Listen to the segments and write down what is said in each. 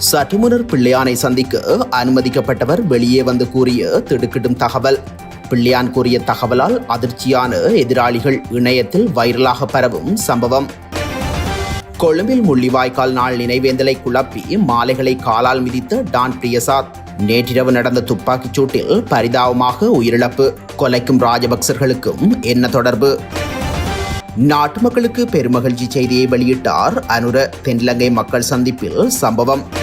சற்றுமுன்னர் பிள்ளையானை சந்திக்க அனுமதிக்கப்பட்டவர் வெளியே வந்து கூறிய திடுக்கிடும் தகவல். பிள்ளையான் கூறிய தகவலால் அதிர்ச்சியான எதிராளிகள் இணையத்தில் வைரலாக பரவும் சம்பவம். கொழும்பில் முள்ளிவாய்க்கால் நாள் நினைவேந்தலை குழப்பி மாலைகளை காலால் மிதித்த டான் பிரியசாத். நேற்றிரவு நடந்த துப்பாக்கிச் சூட்டில் பரிதாபமாக உயிரிழப்பு. கொலைக்கும் ராஜபக்சர்களுக்கும் என்ன தொடர்பு? நாட்டு மக்களுக்கு பெருமகிழ்ச்சி செய்தியை வெளியிட்டார் அனுர. தென்னிலங்கை மக்கள் சந்திப்பில் சம்பவம்.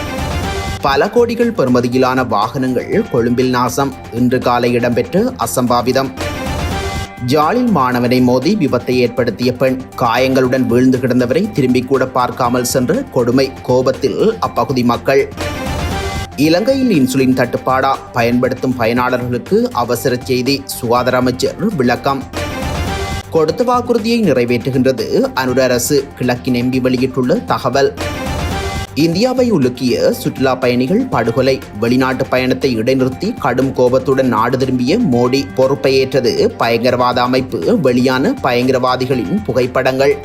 பல கோடிகள் பெறுமதியிலான வாகனங்கள் கொழும்பில் நாசம். இன்று காலை இடம்பெற்ற அசம்பாவிதம். ஜாலில் மாணவனை மோதி விபத்தை ஏற்படுத்திய பெண் காயங்களுடன் வீழ்ந்து கிடந்தவரை திரும்பி கூட பார்க்காமல் சென்ற கொடுமை கோபத்தில் அப்பகுதி மக்கள். இலங்கையில் இன்சுலின் தட்டுப்பாடா பயன்படுத்தும் பயனாளர்களுக்கு அவசர செய்தி சுகாதார அமைச்சர் விளக்கம். கொடுத்த வாக்குறுதியை நிறைவேற்றுகின்றது அனுர அரசு கிழக்கின் எம்பி வெளியிட்டுள்ள தகவல். இந்தியாவை உலுக்கிய சுற்றுலா பயணிகள் படுகொலை. வெளிநாட்டு பயணத்தை இடைநிறுத்தி கடும் கோபத்துடன் நாடு திரும்பிய மோடி பொறுப்பை ஏற்றது பயங்கரவாத அமைப்பு வெளியான பயங்கரவாதிகளின் புகைப்படங்கள்.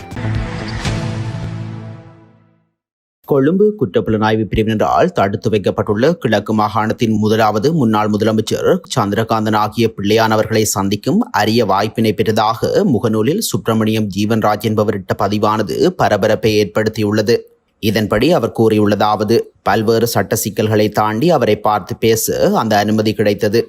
கொழும்பு குற்றப்புலனாய்வு பிரிவினரால் தடுத்து வைக்கப்பட்டுள்ள கிழக்கு மாகாணத்தின் முதலாவது முன்னாள் முதலமைச்சர் சந்திரகாந்தன் ஆகிய பிள்ளையானவர்களை சந்திக்கும் அரிய வாய்ப்பினை பெற்றதாக முகநூலில் சுப்பிரமணியம் ஜீவன்ராஜ் என்பவரிட்ட பதிவானது பரபரப்பை ஏற்படுத்தியுள்ளது. இதன்படி அவர் கூறியுள்ளதாவது பல்வேறு சட்ட சிக்கல்களை தாண்டி அவரை பார்த்து பேச அந்த அனுமதி கிடைத்தது.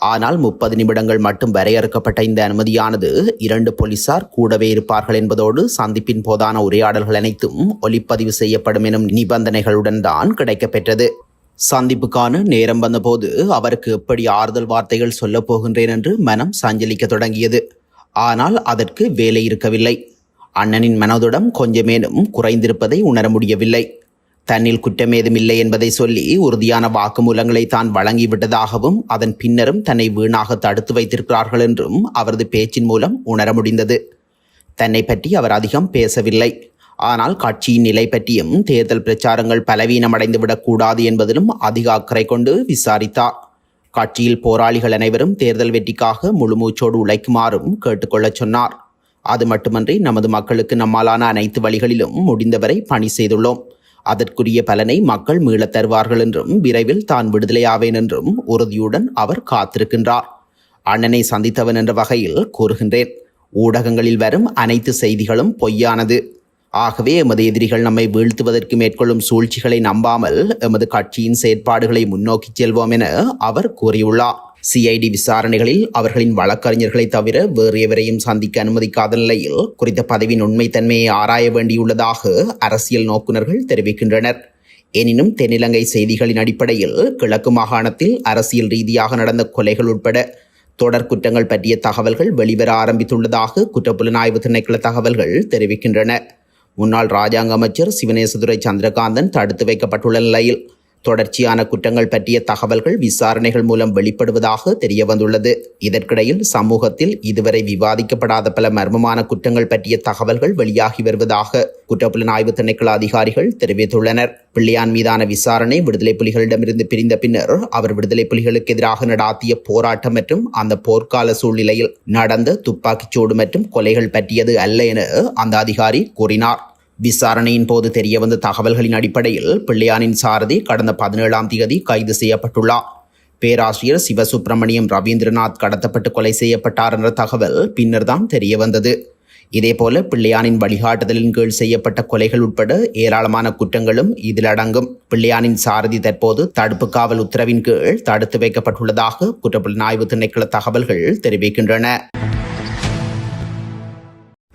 ஆனால் முப்பது நிமிடங்கள் மட்டும் வரையறுக்கப்பட்ட இந்த அனுமதியானது இரண்டு போலீசார் கூடவே இருப்பார்கள் என்பதோடு சந்திப்பின் போதான உரையாடல்கள் அனைத்தும் ஒளிப்பதிவு செய்யப்படும் எனும் நிபந்தனைகளுடன் தான் கிடைக்கப்பெற்றது சந்திப்புக்கான நேரம் வந்தபோது அவருக்கு எப்படி ஆறுதல் வார்த்தைகள் சொல்லப் போகின்றேன் என்று மனம் சஞ்சலிக்க தொடங்கியது. ஆனால் அதற்கு வேலை இருக்கவில்லை. அண்ணனின் மனதுடம் கொஞ்சமேனும் குறைந்திருப்பதை உணர முடியவில்லை. தன்னில் குற்றமேதும் இல்லை என்பதை சொல்லி உறுதியான வாக்குமூலங்களை தான் வழங்கிவிட்டதாகவும் அதன் பின்னரும் தன்னை வீணாக தடுத்து வைத்திருக்கிறார்கள் என்றும் அவரது பேச்சின் மூலம் உணர முடிந்தது. தன்னை பற்றி அவர் அதிகம் பேசவில்லை. ஆனால் கட்சியின் நிலை பற்றியும் தேர்தல் பிரச்சாரங்கள் பலவீனமடைந்துவிடக் கூடாது என்பதிலும் அதிக அக்கறை கொண்டு விசாரித்தார். கட்சியில் போராளிகள் அனைவரும் தேர்தல் வெற்றிக்காக முழுமூச்சோடு உழைக்குமாறும் கேட்டுக்கொள்ளச் சொன்னார். அது மட்டுமன்றி நமது மக்களுக்கு நம்மாலான அனைத்து வழிகளிலும் முடிந்தவரை பணி செய்துள்ளோம். அதற்குரிய பலனை மக்கள் மீளத் தருவார்கள் என்றும் விரைவில் தான் விடுதலையாவேன் என்றும் உறுதியுடன் அவர் காத்திருக்கின்றார். அண்ணனை சந்தித்தவன் என்ற வகையில் கூறுகின்றேன். ஊடகங்களில் வரும் அனைத்து செய்திகளும் பொய்யானது. ஆகவே எமது எதிரிகள் நம்மை வீழ்த்துவதற்கு மேற்கொள்ளும் சூழ்ச்சிகளை நம்பாமல் எமது கட்சியின் செயற்பாடுகளை முன்னோக்கிச் செல்வோம் என அவர் கூறியுள்ளார். சிஐடி விசாரணைகளில் அவர்களின் வழக்கறிஞர்களை தவிர வேறு எவரையும் சந்திக்க அனுமதிக்காத நிலையில் குறித்த பதவியின் உண்மைத்தன்மையை ஆராய வேண்டியுள்ளதாக அரசியல் நோக்குநர்கள் தெரிவிக்கின்றனர். எனினும் தென்னிலங்கை செய்திகளின் அடிப்படையில் கிழக்கு மாகாணத்தில் அரசியல் ரீதியாக நடந்த கொலைகள் உட்பட தொடர் குற்றங்கள் பற்றிய தகவல்கள் வெளிவர ஆரம்பித்துள்ளதாக குற்றப்புலனாய்வு திணைக்கள தகவல்கள் தெரிவிக்கின்றன. முன்னாள் ராஜாங்க அமைச்சர் சிவனேசதுரை சந்திரகாந்தன் தடுத்து வைக்கப்பட்டுள்ள நிலையில் தொடர்ச்சியான குற்றங்கள் பற்றிய தகவல்கள் விசாரணைகள் மூலம் வெளிப்படுவதாக தெரிய வந்துள்ளது இதற்கிடையில் சமூகத்தில் இதுவரை விவாதிக்கப்படாத பல மர்மமான குற்றங்கள் பற்றிய தகவல்கள் வெளியாகி வருவதாக குற்றப்புலனாய்வு திணைக்கள அதிகாரிகள் தெரிவித்துள்ளனர். பிள்ளையான் மீதான விசாரணை விடுதலை புலிகளிடமிருந்து பிரிந்த பின்னர் அவர் விடுதலை புலிகளுக்கு எதிராக நடாத்திய போராட்டம் மற்றும் அந்த போர்க்கால சூழ்நிலையில் நடந்த துப்பாக்கிச்சூடு மற்றும் கொலைகள் பற்றியது அல்ல என அந்த அதிகாரி கூறினார். விசாரணையின் போது தெரியவந்த தகவல்களின் அடிப்படையில் பிள்ளையானின் சாரதி கடந்த பதினேழாம் தேதி கைது செய்யப்பட்டுள்ளார் பேராசிரியர் சிவசுப்பிரமணியம் ரவீந்திரநாத் கடத்தப்பட்டு கொலை செய்யப்பட்டார் என்ற தகவல் பின்னர்தான் தான் தெரியவந்தது இதேபோல பிள்ளையானின் வழிகாட்டுதலின் கீழ் செய்யப்பட்ட கொலைகள் உட்பட ஏராளமான குற்றங்களும் இதில் அடங்கும். பிள்ளையானின் சாரதி தற்போது தடுப்பு காவல் உத்தரவின் கீழ் தடுத்து வைக்கப்பட்டுள்ளதாக குற்றப்புலனாய்வு திணைக்கள தகவல்கள் தெரிவிக்கின்றன.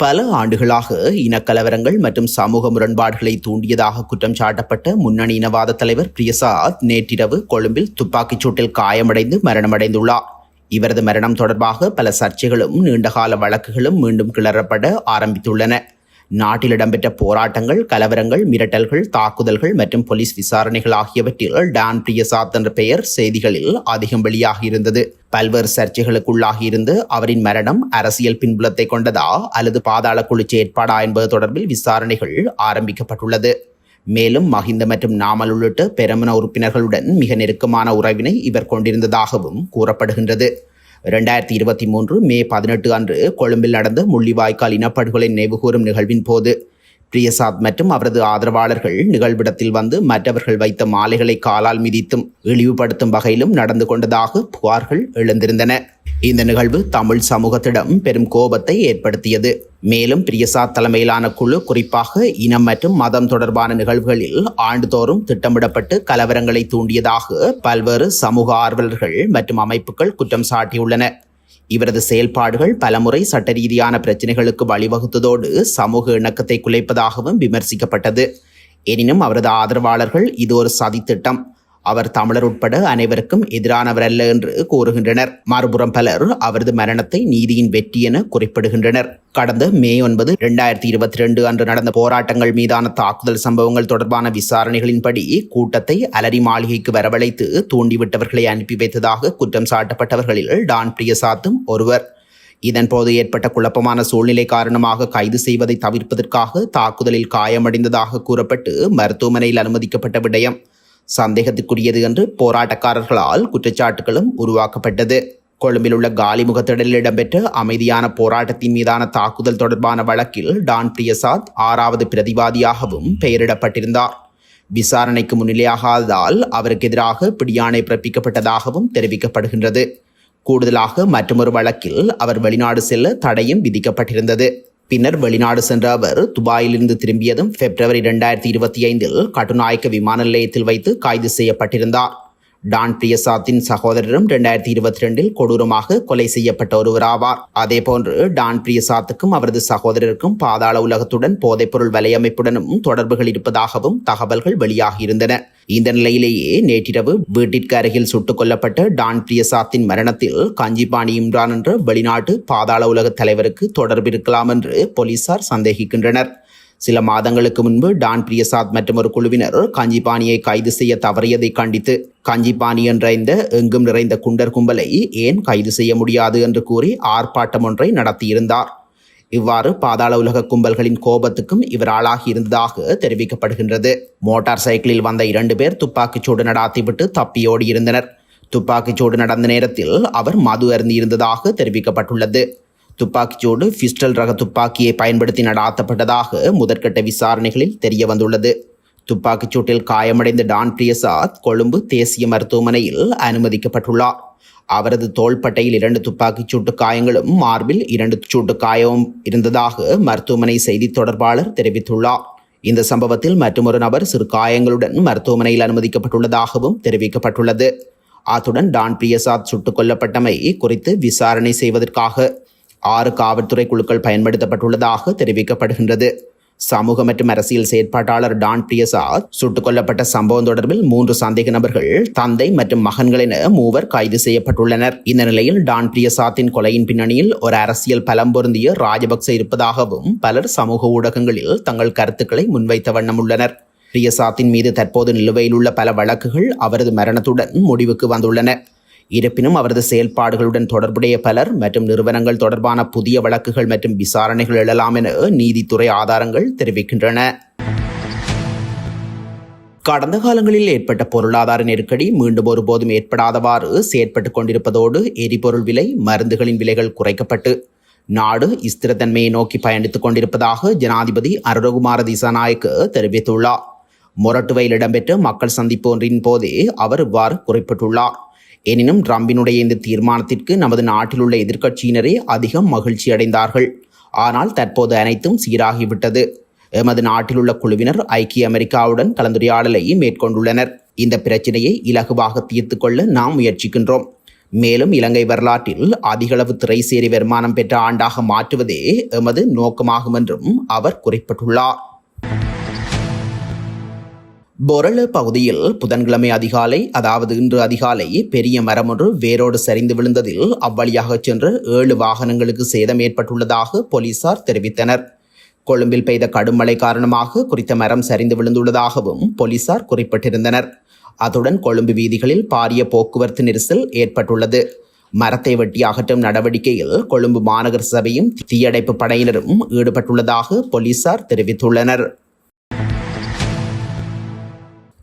பல ஆண்டுகளாக இனக்கலவரங்கள் மற்றும் சமூக முரண்பாடுகளை தூண்டியதாக குற்றம் சாட்டப்பட்ட முன்னணி இனவாத தலைவர் பிரியசாத் நேற்றிரவு கொழும்பில் துப்பாக்கிச் சூட்டில் காயமடைந்து மரணமடைந்துள்ளார். இவரது மரணம் தொடர்பாக பல சர்ச்சைகளும் நீண்டகால வழக்குகளும் மீண்டும் கிளறப்பட ஆரம்பித்துள்ளன. நாட்டில் இடம்பெற்ற போராட்டங்கள் கலவரங்கள் மிரட்டல்கள் தாக்குதல்கள் மற்றும் போலீஸ் விசாரணைகள் ஆகியவற்றில் டான் பிரியசாத் என்ற பெயர் செய்திகளில் அதிகம் வெளியாகி இருந்தது. பல்வேறு சர்ச்சைகளுக்குள்ளாகி இருந்து அவரின் மரணம் அரசியல் பின்புலத்தை கொண்டதா அல்லது பாதாள குழு செயற்பாடா என்பது தொடர்பில் விசாரணைகள் ஆரம்பிக்கப்பட்டுள்ளது. மேலும் மஹிந்த மற்றும் நாமல் உள்ளிட்ட பெருமன உறுப்பினர்களுடன் மிக நெருக்கமான உறவினை இவர் கொண்டிருந்ததாகவும் கூறப்படுகின்றது. இரண்டாயிரத்தி இருபத்தி மூன்று மே பதினெட்டு அன்று கொழும்பில் நடந்த முள்ளிவாய்க்கால் இனப்படுகொலை நினைவுகூரும் நிகழ்வின் போது பிரியசாத் மற்றும் அவரது ஆதரவாளர்கள் நிகழ்விடத்தில் வந்து மற்றவர்கள் வைத்த மாலைகளை காலால் மிதித்தும் இழிவுபடுத்தும் வகையிலும் நடந்து கொண்டதாக புகார்கள் எழுந்திருந்தன. இந்த நிகழ்வு தமிழ் சமூகத்திடம் பெரும் கோபத்தை ஏற்படுத்தியது. மேலும் பிரியசாத் தலைமையிலான குழு குறிப்பாக இனம் மற்றும் மதம் தொடர்பான நிகழ்வுகளில் ஆண்டுதோறும் திட்டமிடப்பட்டு கலவரங்களை தூண்டியதாக பல்வேறு சமூக ஆர்வலர்கள் மற்றும் அமைப்புகள் குற்றம் சாட்டியுள்ளன. இவரது செயல்பாடுகள் பலமுறை சட்ட ரீதியான பிரச்சனைகளுக்கு வழிவகுத்ததோடு சமூக இணக்கத்தை குலைப்பதாகவும் விமர்சிக்கப்பட்டது. எனினும் அவரது ஆதரவாளர்கள் இது ஒரு சதித்திட்டம். அவர் தமிழர் உட்பட அனைவருக்கும் எதிரானவர் அல்ல என்று கூறுகின்றனர். மறுபுறம் பலர் அவரது மரணத்தை நீதியின் வெற்றி என குறிப்பிடுகின்றனர். கடந்த மே ஒன்பது இரண்டாயிரத்தி இருபத்தி ரெண்டு அன்று நடந்த போராட்டங்கள் மீதான தாக்குதல் சம்பவங்கள் தொடர்பான விசாரணைகளின்படி கூட்டத்தை அலரி மாளிகைக்கு வரவழைத்து தூண்டிவிட்டவர்களை அனுப்பி வைத்ததாக குற்றம் சாட்டப்பட்டவர்களில் டான் பிரியசாத்தும் ஒருவர். இதன்போது ஏற்பட்ட குழப்பமான சூழ்நிலை காரணமாக கைது செய்வதை தவிர்ப்பதற்காக தாக்குதலில் காயமடைந்ததாக கூறப்பட்டு மருத்துவமனையில் அனுமதிக்கப்பட்ட விடயம். சந்தேகத்துக்குரியது என்று போராட்டக்காரர்களால் குற்றச்சாட்டுகளும் உருவாக்கப்பட்டது. கொழும்பில் உள்ள காலிமுகத்திடலில் இடம்பெற்ற அமைதியான போராட்டத்தின் மீதான தாக்குதல் தொடர்பான வழக்கில் டான் பிரியசாத் ஆறாவது பிரதிவாதியாகவும் பெயரிடப்பட்டிருந்தார். விசாரணைக்கு முன்னிலையாகாததால் அவருக்கு எதிராக பிடியாணை பிறப்பிக்கப்பட்டதாகவும் தெரிவிக்கப்படுகின்றது. கூடுதலாக மற்றொரு வழக்கில் அவர் வெளிநாடு செல்ல தடையும் விதிக்கப்பட்டிருந்தது. பின்னர் வெளிநாடு சென்ற அவர் துபாயிலிருந்து திரும்பியதும் பிப்ரவரி இரண்டாயிரத்தி இருபத்தி ஐந்தில் கட்டுநாயக்க விமான நிலையத்தில் வைத்து கைது செய்யப்பட்டிருந்தார். டான் பிரியசாத்தின் சகோதரரும் இரண்டாயிரத்தி இருபத்தி ரெண்டில் கொடூரமாக கொலை செய்யப்பட்ட ஒருவராவார். அதே போன்று டான் பிரியசாத்துக்கும் அவரது சகோதரருக்கும் பாதாள உலகத்துடன் போதைப்பொருள் வலையமைப்புடனும் தொடர்புகள் இருப்பதாகவும் தகவல்கள் வெளியாகியிருந்தன இந்த நிலையிலேயே நேற்றிரவு வீட்டிற்கு அருகில் சுட்டுக் கொல்லப்பட்ட டான் பிரியசாத்தின் மரணத்தில் காஞ்சிபாணி இம்ரான் என்ற வெளிநாட்டு பாதாள உலக தலைவருக்கு தொடர்பு இருக்கலாம் என்று போலீசார் சந்தேகிக்கின்றனர். சில மாதங்களுக்கு முன்பு டான் பிரியசாத் மற்றும் ஒரு குழுவினர் காஞ்சிபாணியை கைது செய்ய தவறியதை கண்டித்து காஞ்சிபாணி என்ற இந்த எங்கும் நிறைந்த குண்டர் கும்பலை ஏன் கைது செய்ய முடியாது என்று கூறி ஆர்ப்பாட்டம் ஒன்றை நடத்தியிருந்தார். இவ்வாறு பாதாள உலக கும்பல்களின் கோபத்துக்கும் இவர் ஆளாகி இருந்ததாக தெரிவிக்கப்படுகின்றது. மோட்டார் சைக்கிளில் வந்த இரண்டு பேர் துப்பாக்கிச்சூடு நடாத்திவிட்டு தப்பியோடியிருந்தனர் துப்பாக்கிச்சூடு நடந்த நேரத்தில் அவர் மது அருந்தியிருந்ததாக தெரிவிக்கப்பட்டுள்ளது. துப்பாக்கிச்சூடு பிஸ்டல் ரக துப்பாக்கியை பயன்படுத்தி நடாத்தப்பட்டதாக முதற்கட்ட விசாரணைகளில் தெரிய வந்துள்ளது துப்பாக்கிச்சூட்டில் காயமடைந்த டான் பிரியசாத் கொழும்பு தேசிய மருத்துவமனையில் அனுமதிக்கப்பட்டுள்ளார். அவரது தோள்பட்டையில் இரண்டு துப்பாக்கிச் சூட்டு காயங்களும் மார்பில் இரண்டு சூட்டு காயமும் இருந்ததாக மருத்துவமனை செய்தி தொடர்பாளர் தெரிவித்துள்ளார். இந்த சம்பவத்தில் மற்றொரு நபர் சிறு காயங்களுடன் மருத்துவமனையில் அனுமதிக்கப்பட்டுள்ளதாகவும் தெரிவிக்கப்பட்டுள்ளது. அத்துடன் டான் பிரியசாத் சுட்டுக் கொல்லப்பட்டமை குறித்து விசாரணை செய்வதற்காக ஆறு காவல்துறை குழுக்கள் பயன்படுத்தப்பட்டுள்ளதாக தெரிவிக்கப்படுகின்றது. சமூக மற்றும் அரசியல் செயற்பாட்டாளர் டான் பிரியசாத் சுட்டுக் கொல்லப்பட்ட சம்பவம் தொடர்பில் மூன்று சந்தேக நபர்கள் தந்தை மற்றும் மகன்கள் என மூவர் கைது செய்யப்பட்டுள்ளனர். இந்த நிலையில் டான் பிரியசாத்தின் கொலையின் பின்னணியில் ஒரு அரசியல் பலம் பொருந்திய ராஜபக்ச இருப்பதாகவும் பலர் சமூக ஊடகங்களில் தங்கள் கருத்துக்களை முன்வைத்த வண்ணம் உள்ளனர் பிரியசாத்தின் மீது தற்போது நிலுவையில் உள்ள பல வழக்குகள் அவரது மரணத்துடன் முடிவுக்கு வந்துள்ளன. இருப்பினும் அவரது செயல்பாடுகளுடன் தொடர்புடைய பலர் மற்றும் நிறுவனங்கள் தொடர்பான புதிய வழக்குகள் மற்றும் விசாரணைகள் எழலாம் என நீதித்துறை ஆதாரங்கள் தெரிவிக்கின்றன. கடந்த காலங்களில் ஏற்பட்ட பொருளாதார நெருக்கடி மீண்டும் ஒருபோதும் ஏற்படாதவாறு செயற்பட்டுக் கொண்டிருப்பதோடு எரிபொருள் விலை மருந்துகளின் விலைகள் குறைக்கப்பட்டு. நாடு ஸ்திரத்தன்மையை நோக்கி பயணித்துக் கொண்டிருப்பதாக ஜனாதிபதி அருணகுமார திசாநாயக் தெரிவித்துள்ளார். மொரட்டுவையில் இடம்பெற்ற மக்கள் சந்திப்பு ஒன்றின் போதே அவர் இவ்வாறு குறிப்பிட்டுள்ளார். எனினும் ட்ரம்பினுடைய இந்த தீர்மானத்திற்கு நமது நாட்டில் உள்ள எதிர்க்கட்சியினரே அதிகம் மகிழ்ச்சி அடைந்தார்கள். ஆனால் தற்போது அனைத்தும் சீராகிவிட்டது. எமது நாட்டில் உள்ள குழுவினர் ஐக்கிய அமெரிக்காவுடன் கலந்துரையாடலை மேற்கொண்டுள்ளனர். இந்த பிரச்சினையை இலகுவாக தீர்த்து கொள்ள நாம் முயற்சிக்கின்றோம். மேலும் இலங்கை வரலாற்றில் அதிகளவு திரைசேரி வருமானம் பெற்ற ஆண்டாக மாற்றுவதே எமது நோக்கமாகும் என்றும் அவர் குறிப்பிட்டுள்ளார். பொரள பகுதியில் புதன்கிழமை அதிகாலை அதாவது இன்று அதிகாலை பெரிய மரம் ஒன்று வேரோடு சரிந்து விழுந்ததில் அவ்வழியாக சென்று ஏழு வாகனங்களுக்கு சேதம் ஏற்பட்டுள்ளதாக போலீசார் தெரிவித்தனர். கொழும்பில் பெய்த கடும் மழை காரணமாக குறித்த மரம் சரிந்து விழுந்துள்ளதாகவும் போலீசார் குறிப்பிட்டிருந்தனர். அத்துடன் கொழும்பு வீதிகளில் பாரிய போக்குவரத்து நெரிசல் ஏற்பட்டுள்ளது. மரத்தை வெட்டி அகற்றும் நடவடிக்கையில் கொழும்பு மாநகர சபையும் தீயணைப்பு படையினரும் ஈடுபட்டுள்ளதாக போலீசார் தெரிவித்துள்ளனர்.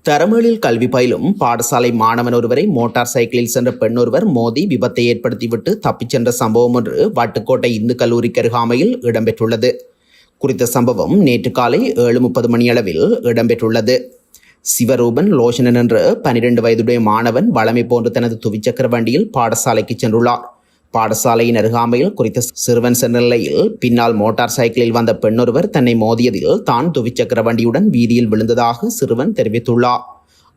தரமேலில் கல்வி பயிலும் பாடசாலை மாணவன் ஒருவரை மோட்டார் சைக்கிளில் சென்ற பெண் ஒருவர் மோதி விபத்தை ஏற்படுத்திவிட்டு தப்பிச் சென்ற சம்பவம் ஒன்று வட்டுக்கோட்டை இந்து கல்லூரிக்கு அருகாமையில் இடம்பெற்றுள்ளது. குறித்த சம்பவம் நேற்று காலை ஏழு முப்பது மணியளவில் இடம்பெற்றுள்ளது. சிவரூபன் லோஷனன் என்ற பனிரெண்டு வயதுடைய மாணவன் வளமை போன்று தனது துவிச்சக்கர வண்டியில் பாடசாலைக்கு சென்றுள்ளார். பாடசாலையின் அருகாமையில் குறித்த சிறுவன் சென்ற நிலையில் பின்னால் மோட்டார் சைக்கிளில் வந்த பெண்ணொருவர் தன்னை மோதியதில் தான் துவிச்சக்கர வண்டியுடன் வீதியில் விழுந்ததாக சிறுவன் தெரிவித்துள்ளார்.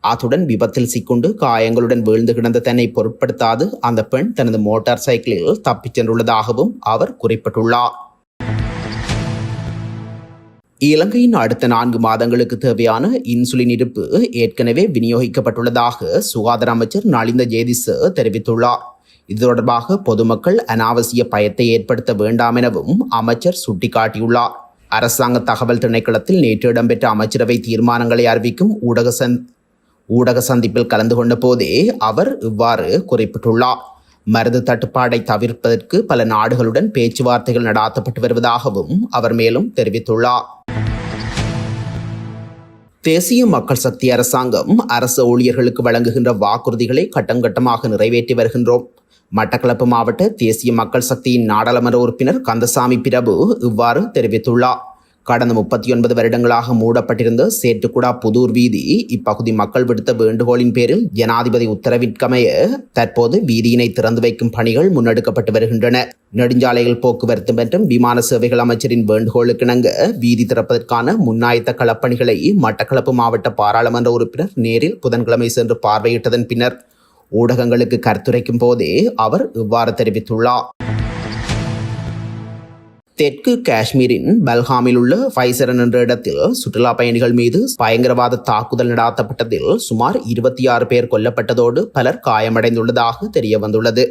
அத்துடன் விபத்தில் சிக்குண்டு காயங்களுடன் வீழ்ந்து கிடந்த தன்னை பொருட்படுத்தாது அந்த பெண் தனது மோட்டார் சைக்கிளில் தப்பிச் சென்றுள்ளதாகவும் அவர் குறிப்பிட்டுள்ளார். இலங்கையின் அடுத்த நான்கு மாதங்களுக்கு தேவையான இன்சுலின் இருப்பு ஏற்கனவே விநியோகிக்கப்பட்டுள்ளதாக சுகாதார அமைச்சர் நலிந்த ஜேதிஸ் தெரிவித்துள்ளார். இது தொடர்பாக பொதுமக்கள் அனாவசிய பயத்தை ஏற்படுத்த வேண்டாம் எனவும் அமைச்சர் சுட்டிக்காட்டியுள்ளார். அரசாங்க தகவல் திணைக்களத்தில் நேற்று இடம்பெற்ற அமைச்சரவை தீர்மானங்களை அறிவிக்கும் ஊடக சந் ஊடக சந்திப்பில் கலந்து கொண்ட போதே அவர் இவ்வாறு குறிப்பிட்டுள்ளார். மருந்து தட்டுப்பாடை தவிர்ப்பதற்கு பல நாடுகளுடன் பேச்சுவார்த்தைகள் நடாத்தப்பட்டு வருவதாகவும் அவர் மேலும் தெரிவித்துள்ளார். தேசிய மக்கள் சக்தி அரசாங்கம் அரசு ஊழியர்களுக்கு வழங்குகின்ற வாக்குறுதிகளை கட்டங்கட்டமாக நிறைவேற்றி வருகின்றோம். மட்டக்களப்பு மாவட்ட தேசிய மக்கள் சக்தியின் நாடாளுமன்ற உறுப்பினர் கந்தசாமி பிரபு இவ்வாறு தெரிவித்துள்ளார். கடந்த முப்பத்தி ஒன்பது வருடங்களாக மூடப்பட்டிருந்த சேட்டுக்குடா புதூர் வீதி இப்பகுதி மக்கள் விடுத்த வேண்டுகோளின் பேரில் ஜனாதிபதி உத்தரவிற்கமைய தற்போது வீதியினை திறந்து வைக்கும் பணிகள் முன்னெடுக்கப்பட்டு வருகின்றன. நெடுஞ்சாலைகள் போக்குவரத்து மற்றும் விமான சேவைகள் அமைச்சரின் வேண்டுகோளுக்கிணங்க வீதி திறப்பதற்கான முன்னாயத்த களப்பணிகளை மட்டக்களப்பு மாவட்ட பாராளுமன்ற உறுப்பினர் நேரில் புதன்கிழமை சென்று பார்வையிட்டதன் பின்னர் ஊடகங்களுக்கு கருத்துரைக்கும் போதே அவர் இவ்வாறு தெரிவித்துள்ளார். தெற்கு காஷ்மீரின் பல்ஹாமில் உள்ள ஃபைசரன் என்ற இடத்தில் சுற்றுலா பயணிகள் மீது பயங்கரவாத தாக்குதல் நடாத்தப்பட்டதில் சுமார் இருபத்தி ஆறு பேர் கொல்லப்பட்டதோடு பலர் காயமடைந்துள்ளதாக தெரிய வந்துள்ளது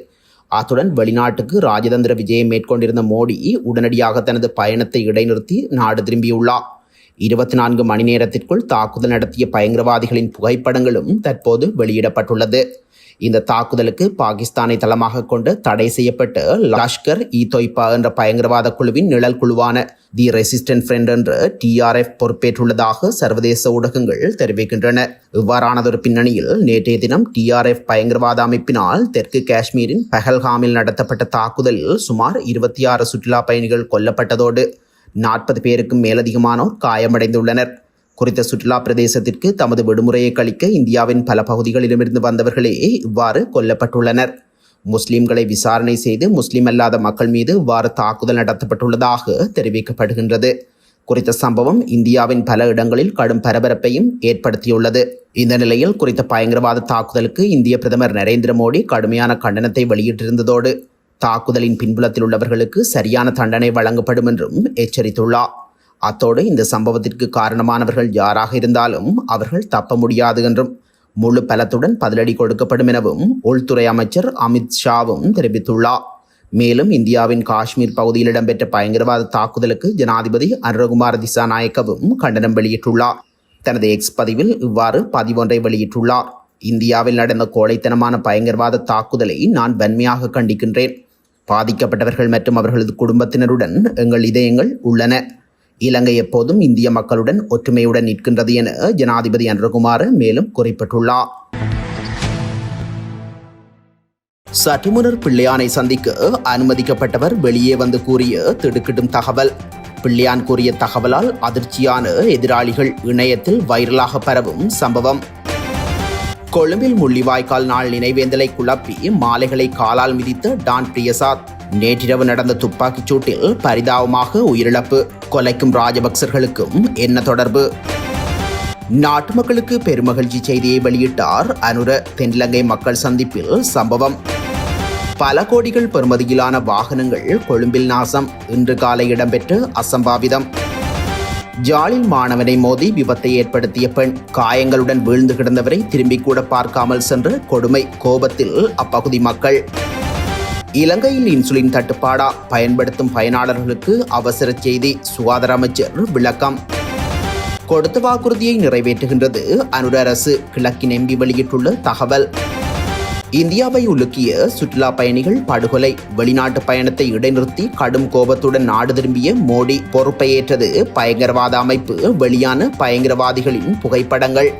அத்துடன் வெளிநாட்டுக்கு ராஜதந்திர விஜயம் மேற்கொண்டிருந்த மோடி உடனடியாக தனது பயணத்தை இடைநிறுத்தி நாடு திரும்பியுள்ளார். இருபத்தி நான்கு மணி நேரத்திற்குள் தாக்குதல் நடத்திய பயங்கரவாதிகளின் புகைப்படங்களும் தற்போது வெளியிடப்பட்டுள்ளது. இந்த தாக்குதலுக்கு பாகிஸ்தானை தளமாக கொண்டு தடை செய்யப்பட்ட லஷ்கர் இ தொய்பா என்ற பயங்கரவாத குழுவின் நிழல் குழுவான தி ரெசிஸ்டன்ட் ஃப்ரெண்ட் என்று டிஆர்எஃப் பொறுப்பேற்றுள்ளதாக சர்வதேச ஊடகங்கள் தெரிவிக்கின்றன. இவ்வாறானதொரு பின்னணியில் நேற்றைய தினம் டிஆர்எஃப் பயங்கரவாத அமைப்பினால் தெற்கு காஷ்மீரின் பஹல்காமில் நடத்தப்பட்ட தாக்குதலில் சுமார் இருபத்தி ஆறு சுற்றுலா பயணிகள் கொல்லப்பட்டதோடு நாற்பது பேருக்கும் மேலதிகமானோர் காயமடைந்துள்ளனர். குறித்த சுற்றுலா பிரதேசத்திற்கு தமது விடுமுறையை கழிக்க இந்தியாவின் பல பகுதிகளிலுமிருந்து வந்தவர்களே இவ்வாறு கொல்லப்பட்டுள்ளனர். முஸ்லிம்களை விசாரணை செய்து முஸ்லிம் அல்லாத மக்கள் மீது இவ்வாறு தாக்குதல் நடத்தப்பட்டுள்ளதாக தெரிவிக்கப்படுகின்றது. குறித்த சம்பவம் இந்தியாவின் பல இடங்களில் கடும் பரபரப்பையும் ஏற்படுத்தியுள்ளது. இந்த நிலையில் குறித்த பயங்கரவாத தாக்குதலுக்கு இந்திய பிரதமர் நரேந்திர மோடி கடுமையான கண்டனத்தை வெளியிட்டிருந்ததோடு தாக்குதலின் பின்புலத்தில் உள்ளவர்களுக்கு சரியான தண்டனை வழங்கப்படும் என்றும் எச்சரித்துள்ளார். அத்தோடு இந்த சம்பவத்திற்கு காரணமானவர்கள் யாராக இருந்தாலும் அவர்கள் தப்ப முடியாது என்றும் முழு பலத்துடன் பதிலடி கொடுக்கப்படும் எனவும் உள்துறை அமைச்சர் அமித் ஷாவும் தெரிவித்துள்ளார். மேலும் இந்தியாவின் காஷ்மீர் பகுதியில் இடம்பெற்ற பயங்கரவாத தாக்குதலுக்கு ஜனாதிபதி அனுரகுமார் திசாநாயக்கவும் கண்டனம் வெளியிட்டுள்ளார். தனது எக்ஸ் பதிவில் இவ்வாறு பதிவொன்றை வெளியிட்டுள்ளார். இந்தியாவில் நடந்த கோழைத்தனமான பயங்கரவாத தாக்குதலை நான் வன்மையாக கண்டிக்கின்றேன். பாதிக்கப்பட்டவர்கள் மற்றும் அவர்களது குடும்பத்தினருடன் எங்கள் இதயங்கள் உள்ளன. இலங்கை எப்போதும் இந்திய மக்களுடன் ஒற்றுமையுடன் நிற்கின்றது என ஜனாதிபதி அன்றகுமார் மேலும் குறிப்பிட்டுள்ளார். சற்றுமுனர் பிள்ளையானை சந்திக்க அனுமதிக்கப்பட்டவர் வெளியே வந்து கூறிய திடுக்கிடும் தகவல். பிள்ளையான் கூறிய தகவலால் அதிர்ச்சியான எதிராளிகள் இணையத்தில் வைரலாக பரவும் சம்பவம். கொழும்பில் முள்ளிவாய்க்கால் நாள் நினைவேந்தலை குழப்பி மாலைகளை காலால் மிதித்த டான் பிரியசாத். நேற்றிரவு நடந்த துப்பாக்கிச் சூட்டில் பரிதாபமாக உயிரிழப்பு. கொலைக்கும் ராஜபக்சர்களுக்கும் என்ன தொடர்பு? நாட்டு மக்களுக்கு பெருமகிழ்ச்சி செய்தியை வெளியிட்டார் அனுர. தென்னிலங்கை மக்கள் சந்திப்பில் சம்பவம். பல கோடிகள் பெறுமதியிலான வாகனங்கள் கொழும்பில் நாசம். இன்று காலை இடம்பெற்று அசம்பாவிதம். ஜாலில் மாணவனை மோதி விபத்தை ஏற்படுத்திய பெண். காயங்களுடன் வீழ்ந்து கிடந்தவரை திரும்பி கூட பார்க்காமல் சென்ற கொடுமை கோபத்தில் அப்பகுதி மக்கள். இலங்கையில் இன்சுலின் தட்டுப்பாடா? பயன்படுத்தும் பயனாளர்களுக்கு அவசர செய்தி சுகாதார அமைச்சர் விளக்கம். கொடுத்த வாக்குறுதியை நிறைவேற்றுகின்றது அனுர அரசு கிழக்கின் எம்பி வெளியிட்டுள்ள தகவல். இந்தியாவை உலுக்கிய சுற்றுலா பயணிகள் படுகொலை. வெளிநாட்டு பயணத்தை இடைநிறுத்தி கடும் கோபத்துடன் நாடு திரும்பிய மோடி பொறுப்பை ஏற்றது பயங்கரவாத அமைப்பு. வெளியான பயங்கரவாதிகளின் புகைப்படங்கள்.